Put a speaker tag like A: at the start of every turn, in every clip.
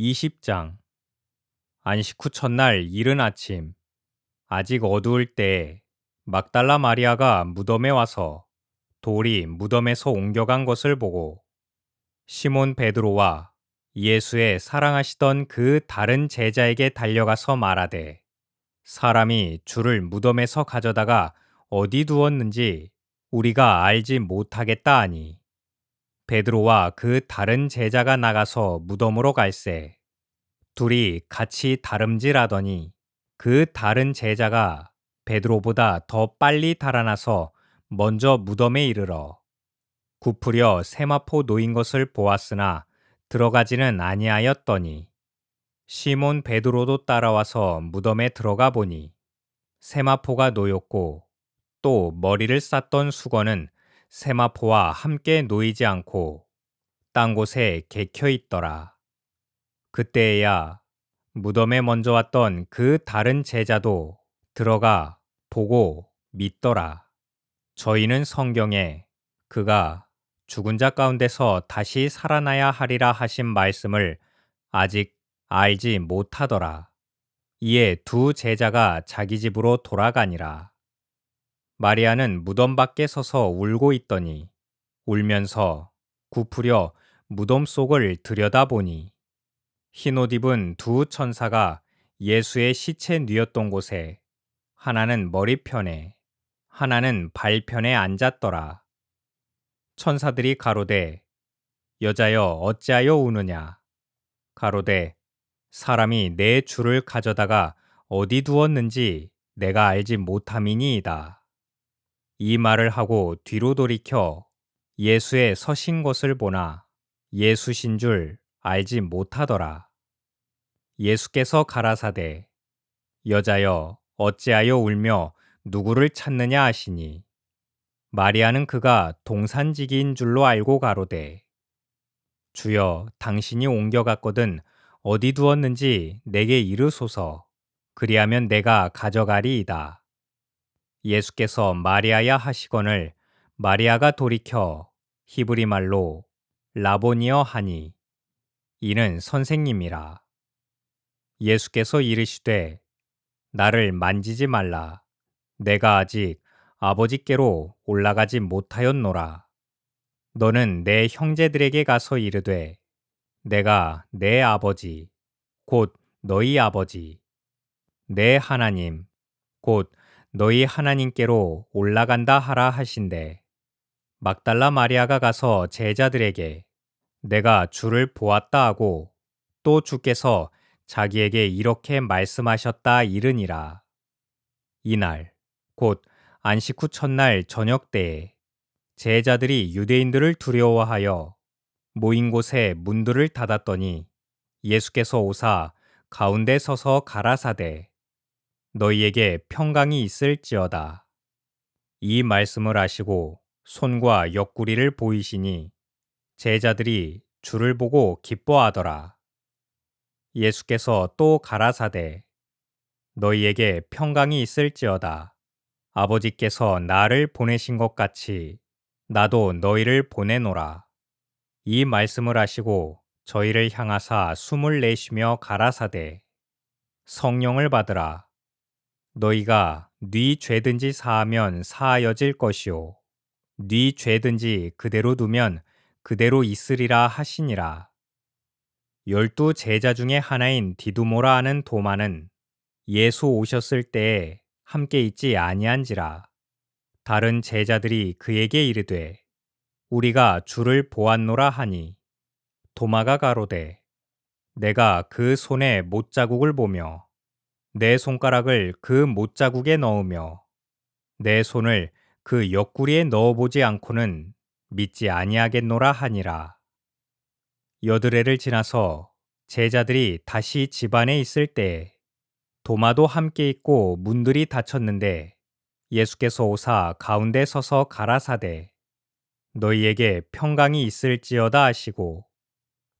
A: 20장. 안식 후 첫날 이른 아침 아직 어두울 때 막달라 마리아가 무덤에 와서 돌이 무덤에서 옮겨간 것을 보고 시몬 베드로와 예수의 사랑하시던 그 다른 제자에게 달려가서 말하되 사람이 주를 무덤에서 가져다가 어디 두었는지 우리가 알지 못하겠다 하니 베드로와 그 다른 제자가 나가서 무덤으로 갈새 둘이 같이 다름질하더니 그 다른 제자가 베드로보다 더 빨리 달아나서 먼저 무덤에 이르러 굽으려 세마포 놓인 것을 보았으나 들어가지는 아니하였더니 시몬 베드로도 따라와서 무덤에 들어가 보니 세마포가 놓였고 또 머리를 쌌던 수건은 세마포와 함께 놓이지 않고 딴 곳에 개켜 있더라. 그때야 무덤에 먼저 왔던 그 다른 제자도 들어가 보고 믿더라. 저희는 성경에 그가 죽은 자 가운데서 다시 살아나야 하리라 하신 말씀을 아직 알지 못하더라. 이에 두 제자가 자기 집으로 돌아가니라. 마리아는 무덤 밖에 서서 울고 있더니 울면서 굽으려 무덤 속을 들여다보니 흰옷 입은 두 천사가 예수의 시체 뉘었던 곳에 하나는 머리편에 하나는 발편에 앉았더라. 천사들이 가로되 여자여 어찌하여 우느냐 가로되 사람이 내 주를 가져다가 어디 두었는지 내가 알지 못함이니이다. 이 말을 하고 뒤로 돌이켜 예수의 서신 것을 보나 예수신 줄 알지 못하더라. 예수께서 가라사대 여자여 어찌하여 울며 누구를 찾느냐 하시니 마리아는 그가 동산지기인 줄로 알고 가로되 주여 당신이 옮겨갔거든 어디 두었는지 내게 이르소서 그리하면 내가 가져가리이다. 예수께서 마리아야 하시거늘 마리아가 돌이켜 히브리 말로 라보니어 하니 이는 선생님이라. 예수께서 이르시되 나를 만지지 말라. 내가 아직 아버지께로 올라가지 못하였노라. 너는 내 형제들에게 가서 이르되 내가 내 아버지 곧 너희 아버지 내 하나님 곧 너희 하나님께로 올라간다 하라 하신대 막달라 마리아가 가서 제자들에게 내가 주를 보았다 하고 또 주께서 자기에게 이렇게 말씀하셨다 이르니라. 이날 곧 안식 후 첫날 저녁 때에 제자들이 유대인들을 두려워하여 모인 곳에 문들을 닫았더니 예수께서 오사 가운데 서서 가라사대 너희에게 평강이 있을지어다. 이 말씀을 하시고 손과 옆구리를 보이시니 제자들이 주를 보고 기뻐하더라. 예수께서 또 가라사대 너희에게 평강이 있을지어다. 아버지께서 나를 보내신 것 같이 나도 너희를 보내노라. 이 말씀을 하시고 저희를 향하사 숨을 내쉬며 가라사대 성령을 받으라. 너희가 네 죄든지 사하면 사하여질 것이요 네 죄든지 그대로 두면 그대로 있으리라 하시니라. 열두 제자 중에 하나인 디두모라 하는 도마는 예수 오셨을 때에 함께 있지 아니한지라. 다른 제자들이 그에게 이르되 우리가 주를 보았노라 하니 도마가 가로되 내가 그 손에 못자국을 보며 내 손가락을 그 못자국에 넣으며 내 손을 그 옆구리에 넣어보지 않고는 믿지 아니하겠노라 하니라. 여드레를 지나서 제자들이 다시 집안에 있을 때 도마도 함께 있고 문들이 닫혔는데 예수께서 오사 가운데 서서 가라사대 너희에게 평강이 있을지어다 하시고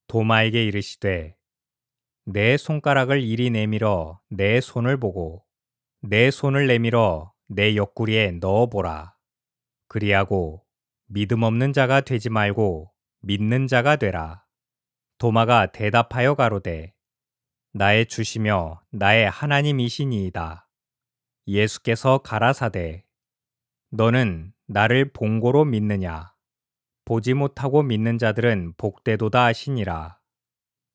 A: 도마에게 이르시되 내 손가락을 이리 내밀어 내 손을 보고 내 손을 내밀어 내 옆구리에 넣어보라. 그리하고 믿음 없는 자가 되지 말고 믿는 자가 되라. 도마가 대답하여 가로되 나의 주시며 나의 하나님이시니이다. 예수께서 가라사대 너는 나를 본고로 믿느냐 보지 못하고 믿는 자들은 복되도다 하시니라.